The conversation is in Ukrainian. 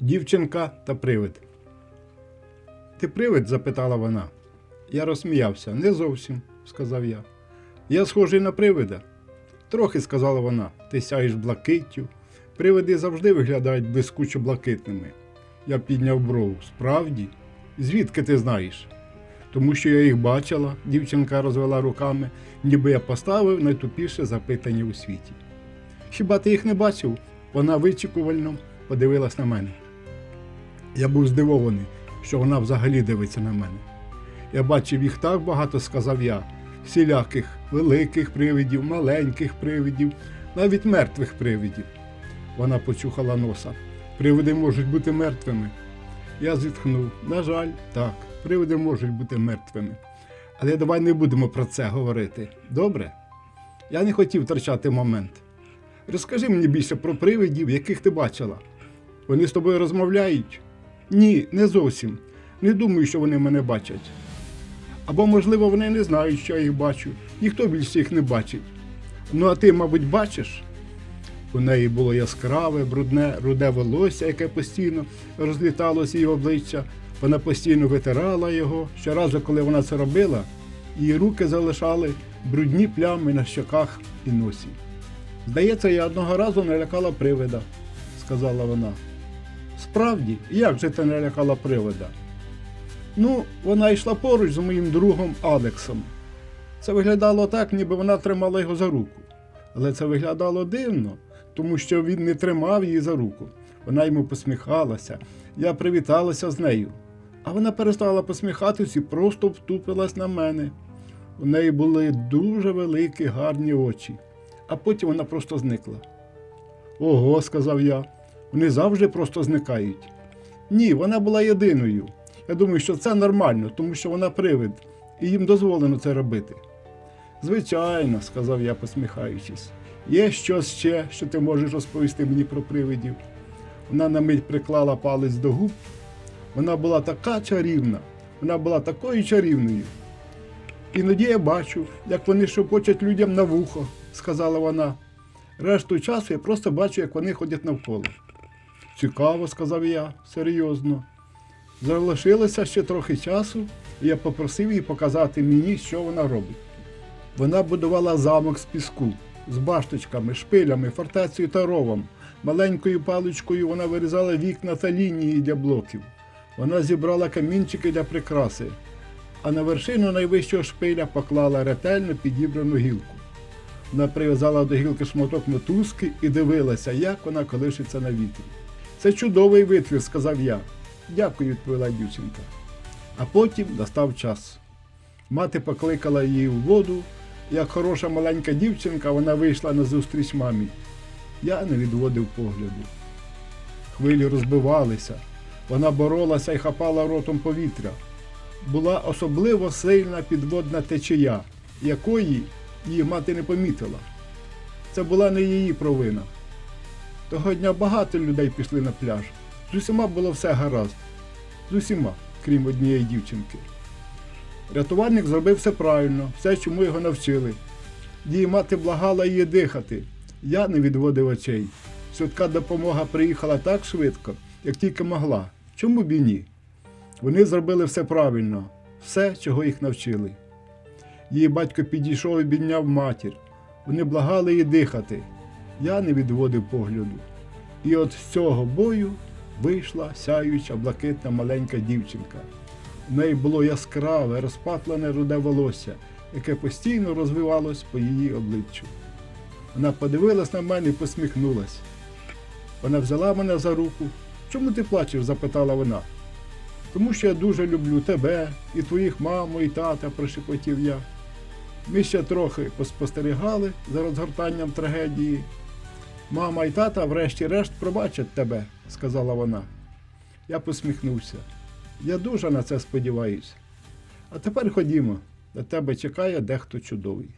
Дівчинка та привид. Ти привид? запитала вона. Я розсміявся. Не зовсім, сказав я. Я схожий на привида. Трохи, сказала вона, ти сяєш блакиттю. Привиди завжди виглядають блискучо блакитними. Я підняв брову. Справді? Звідки ти знаєш? Тому що я їх бачила, дівчинка розвела руками, ніби я поставив найтупіше запитання у світі. Хіба ти їх не бачив? Вона вичікувально подивилась на мене. Я був здивований, що вона взагалі дивиться на мене. Я бачив їх так багато, сказав я, всіляких великих привидів, маленьких привидів, навіть мертвих привидів. Вона почухала носа. Привиди можуть бути мертвими. Я зітхнув. На жаль, так, привиди можуть бути мертвими. Але давай не будемо про це говорити. Добре? Я не хотів втрачати момент. Розкажи мені більше про привидів, яких ти бачила. Вони з тобою розмовляють? Ні, не зовсім. Не думаю, що вони мене бачать. Або, можливо, вони не знають, що я їх бачу. Ніхто більше їх не бачить. Ну, а ти, мабуть, бачиш? У неї було яскраве, брудне, руде волосся, яке постійно розліталося її обличчя. Вона постійно витирала його. Щоразу, коли вона це робила, її руки залишали брудні плями на щоках і носі. Здається, я одного разу налякала привида, сказала вона. Справді, як же ти налякала привида? Ну, вона йшла поруч з моїм другом Алексом. Це виглядало так, ніби вона тримала його за руку. Але це виглядало дивно, тому що він не тримав її за руку. Вона йому посміхалася, я привіталася з нею. А вона перестала посміхатись і просто втупилась на мене. У неї були дуже великі гарні очі, а потім вона просто зникла. Ого, сказав я, вони завжди просто зникають. Ні, вона була єдиною. Я думаю, що це нормально, тому що вона привид, і їм дозволено це робити. Звичайно, сказав я, посміхаючись. Є щось ще, що ти можеш розповісти мені про привидів. Вона на мить приклала палець до губ. Вона була така чарівна, вона була такою чарівною. Іноді я бачу, як вони шепочуть людям на вухо, сказала вона. Решту часу я просто бачу, як вони ходять навколо. Цікаво, сказав я, серйозно. Залишилося ще трохи часу, і я попросив її показати мені, що вона робить. Вона будувала замок з піску, з башточками, шпилями, фортецею та ровом. Маленькою паличкою вона вирізала вікна та лінії для блоків. Вона зібрала камінчики для прикраси, а на вершину найвищого шпиля поклала ретельно підібрану гілку. Вона прив'язала до гілки шматок мотузки і дивилася, як вона колишиться на вітрі. Це чудовий витвір, сказав я. Дякую, відповіла дівчинка. А потім настав час. Мати покликала її у воду. Як хороша маленька дівчинка, вона вийшла на зустріч мамі. Я не відводив погляду. Хвилі розбивалися. Вона боролася і хапала ротом повітря. Була особливо сильна підводна течія, якої її мати не помітила. Це була не її провина. Того дня багато людей пішли на пляж. З усіма було все гаразд. З усіма, крім однієї дівчинки. Рятувальник зробив все правильно, все, чому його навчили. Її мати благала її дихати. Я не відводив очей. Швидка допомога приїхала так швидко, як тільки могла. Чому б і ні? Вони зробили все правильно, все, чого їх навчили. Її батько підійшов і підняв матір. Вони благали її дихати. Я не відводив погляду. І от з цього бою вийшла сяюча блакитна маленька дівчинка. У неї було яскраве, розпатлене руде волосся, яке постійно розвивалось по її обличчю. Вона подивилась на мене і посміхнулась. Вона взяла мене за руку. Чому ти плачеш? запитала вона. Тому що я дуже люблю тебе і твоїх маму і тата, прошепотів я. Ми ще трохи поспостерігали за розгортанням трагедії. Мама і тата, врешті-решт, пробачать тебе, сказала вона. Я посміхнувся. Я дуже на це сподіваюся. А тепер ходімо, на тебе чекає дехто чудовий.